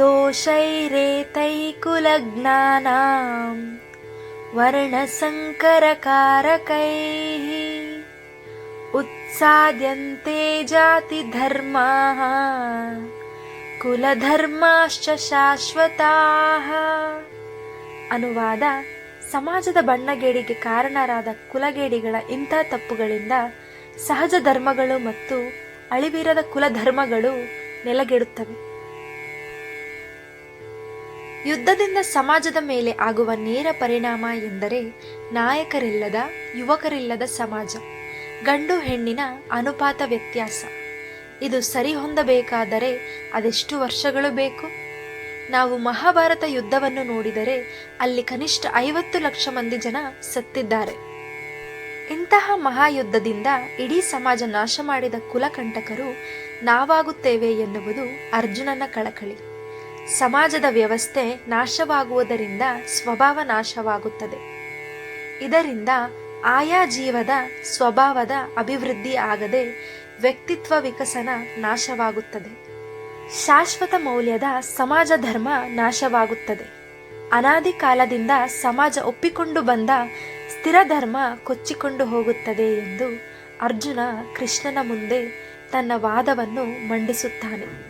दोषैरेतैकुलज्ञानां वर्णसङ्करकारकैः उत्साद्यन्ते जातिधर्माः ಕುಲಧರ್ಮಾಶ್ಚ ಶಾಶ್ವತಾಃ ಅನುವಾದ ಸಮಾಜದ ಬಣ್ಣಗೇಡಿಗೆ ಕಾರಣರಾದ ಕುಲಗೇಡಿಗಳ ಇಂಥ ತಪ್ಪುಗಳಿಂದ ಸಹಜ ಧರ್ಮಗಳು ಮತ್ತು ಅಳಿವಿರದ ಕುಲಧರ್ಮಗಳು ನೆಲೆಗೆಡುತ್ತವೆ ಯುದ್ಧದಿಂದ ಸಮಾಜದ ಮೇಲೆ ಆಗುವ ನೇರ ಪರಿಣಾಮ ಎಂದರೆ ನಾಯಕರಿಲ್ಲದ, ಯುವಕರಿಲ್ಲದ ಸಮಾಜ. ಗಂಡು ಹೆಣ್ಣಿನ ಅನುಪಾತ ವ್ಯತ್ಯಾಸ. ಇದು ಸರಿಹೊಂದಬೇಕಾದರೆ ಅದೆಷ್ಟು ವರ್ಷಗಳು ಬೇಕು? ನಾವು ಮಹಾಭಾರತ ಯುದ್ಧವನ್ನು ನೋಡಿದರೆ ಅಲ್ಲಿ ಕನಿಷ್ಠ ಐವತ್ತು ಲಕ್ಷ ಮಂದಿ ಜನ ಸತ್ತಿದ್ದಾರೆ. ಇಂತಹ ಮಹಾಯುದ್ಧದಿಂದ ಇಡೀ ಸಮಾಜ ನಾಶ ಮಾಡಿದ ಕುಲಕಂಟಕರು ನಾವಾಗುತ್ತೇವೆ ಎನ್ನುವುದು ಅರ್ಜುನನ ಕಳಕಳಿ. ಸಮಾಜದ ವ್ಯವಸ್ಥೆ ನಾಶವಾಗುವುದರಿಂದ ಸ್ವಭಾವ ನಾಶವಾಗುತ್ತದೆ. ಇದರಿಂದ ಆಯಾ ಜೀವದ ಸ್ವಭಾವದ ಅಭಿವೃದ್ಧಿ ಆಗದೆ ವ್ಯಕ್ತಿತ್ವ ವಿಕಸನ ನಾಶವಾಗುತ್ತದೆ. ಶಾಶ್ವತ ಮೌಲ್ಯದ ಸಮಾಜ ಧರ್ಮ ನಾಶವಾಗುತ್ತದೆ. ಅನಾದಿ ಕಾಲದಿಂದ ಸಮಾಜ ಒಪ್ಪಿಕೊಂಡು ಬಂದ ಸ್ಥಿರ ಧರ್ಮ ಕೊಚ್ಚಿಕೊಂಡು ಹೋಗುತ್ತದೆ ಎಂದು ಅರ್ಜುನ ಕೃಷ್ಣನ ಮುಂದೆ ತನ್ನ ವಾದವನ್ನು ಮಂಡಿಸುತ್ತಾನೆ.